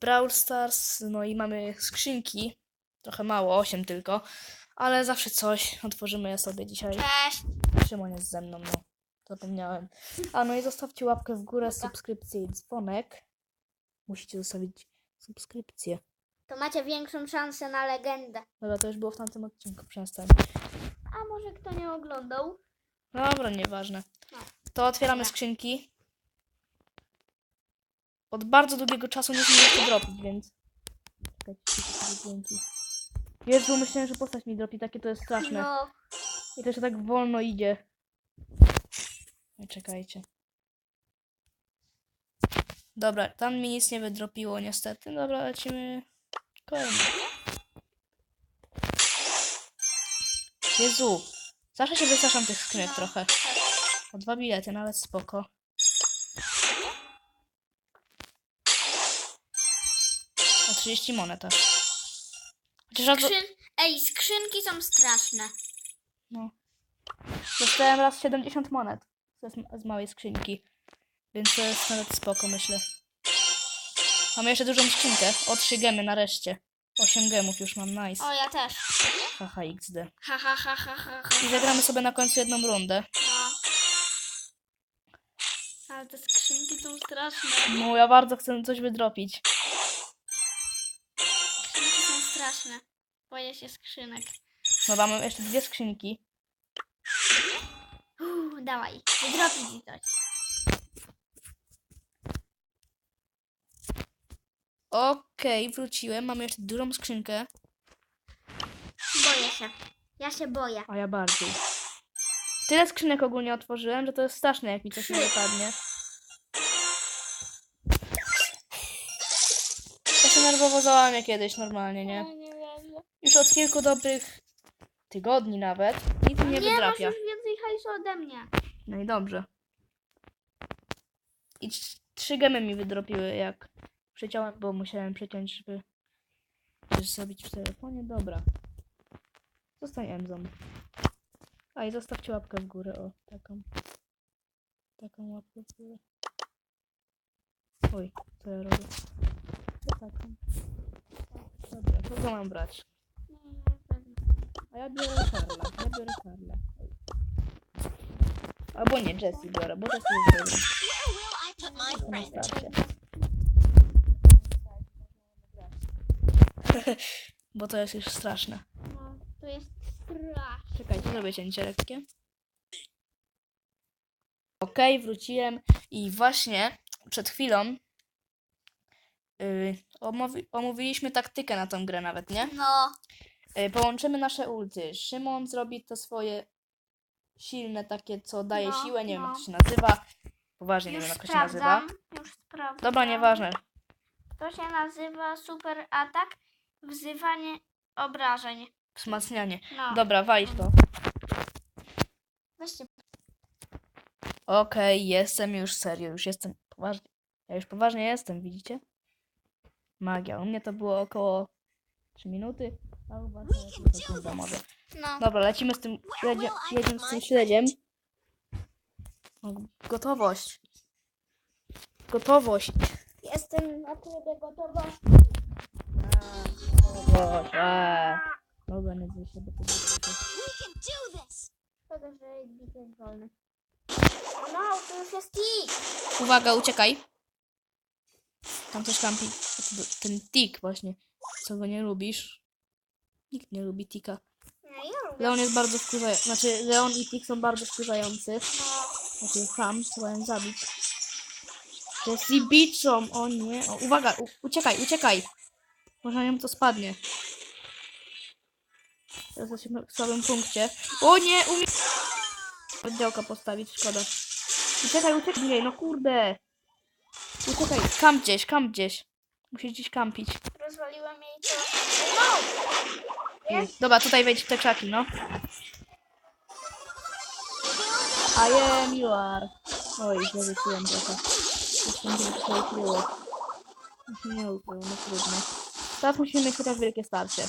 Brawl Stars, no i mamy skrzynki, trochę mało, 8 tylko, ale zawsze coś, otworzymy je sobie dzisiaj. Cześć. Szymon jest ze mną, no, zapomniałem. A no i zostawcie łapkę w górę, subskrypcję i dzwonek. Musicie zostawić subskrypcję. To macie większą szansę na legendę. Dobra, to już było w tamtym odcinku, przestań. A może kto nie oglądał? Dobra, nieważne. No. To otwieramy Dobra. skrzynki. Od bardzo długiego czasu nie zmienię jeszcze dropić, więc... Jezu, myślałem, że postać mi dropi, takie to jest straszne. No. I to jeszcze tak wolno idzie. Czekajcie. Dobra, tam mi nic nie wydropiło niestety. Dobra, lecimy kolejny. Jezu, zawsze się wystraszam tych skrzynek No. trochę. O dwa bilety, nawet spoko. 30 monet aż. Chociaż. Skrzyn... Ej, skrzynki są straszne. No. Dostałem raz 70 monet z, z małej skrzynki. Więc to jest nawet spoko, myślę. Mamy jeszcze dużą skrzynkę. O 3 gemy nareszcie. 8 gemów już mam, nice. O, ja też. Haha, XD. Ha, ha, ha, ha, ha, ha. I zagramy sobie na końcu jedną rundę. No. Ale te skrzynki są straszne. No, ja bardzo chcę coś wydropić. Straszne. Boję się skrzynek. Dobra, mam jeszcze dwie skrzynki. Uuu, dawaj. Wydropić mi coś. Okej, wróciłem. Mamy jeszcze dużą skrzynkę. Boję się. Ja się boję. A ja bardziej. Tyle skrzynek ogólnie otworzyłem, że to jest straszne, jak mi coś nie wypadnie. Się nerwowo załamię kiedyś normalnie, nie? Już od kilku dobrych tygodni nawet nic nie Nie masz wydrapia. już więcej hajsu ode mnie. No i dobrze. I trz- trzy gemy mi wydropiły, jak przeciąłem, bo musiałem przeciąć, żeby coś zrobić w telefonie. Dobra. Zostań Emzą. A i zostawcie łapkę w górę, o, taką. Taką łapkę w górę. Oj, co ja robię? Taką. Dobra, kogo mam brać? A ja biorę Karla, ja biorę Karla. Albo nie, Jessie biorę, bo Jessie jest dobra. Friend? starcie. Bo to jest już straszne. No, to jest straszne. Czekajcie, zrobię cięcie lekkie. Okej, wróciłem i właśnie przed chwilą yy, omówi omówiliśmy taktykę na tą grę nawet, nie? No. Yy, połączymy nasze ulty. Szymon zrobi to swoje silne takie, co daje No, siłę, nie wiem no. jak to się nazywa. Poważnie nie Już wiem jak to się nazywa. sprawdzam. Już sprawdzam. Dobra, nieważne. To się nazywa super atak, wzywanie obrażeń. Wzmacnianie. No. Dobra, walić to. Weźcie. Okej, jestem już serio, już jestem poważnie. Ja już poważnie jestem, widzicie? Magia. U mnie to było około 3 minuty. A jakieś sekunda może. No. Dobra, lecimy z tym śledziem, jedziemy z tym śledziem. Gotowość. Gotowość. Jestem na trybie gotowości. Gotowość. Eee. Dobra, nie dzwonię się, do this! Szkoda, że bit jest wolny. O no, to już jest. Uwaga, uciekaj. Tam coś kampi. Ten tik właśnie. Co go nie lubisz? Nikt nie lubi tika. Lubię. Leon jest bardzo wkurzający. Znaczy, Leon i Tik są bardzo wkurzający. No. Znaczy, Ham, trzeba ją zabić. Jessie biczą, o nie. O, uwaga, u, uciekaj, uciekaj. Może na nią to spadnie. Teraz jesteśmy w słabym punkcie. O nie, umie... Oddziałka postawić, szkoda. Uciekaj, uciekaj, no kurde. Uciekaj, kamp gdzieś, kamp gdzieś. Musisz gdzieś kampić. Rozwaliłem jej to. No! Jest? Dobra, tutaj wejdź w te krzaki, no. I am you are. Oj, źle wyszłem trochę. Nie tutaj ukryło. Już się nie ukryło, no trudno. Teraz musimy mieć chociaż wielkie starcie.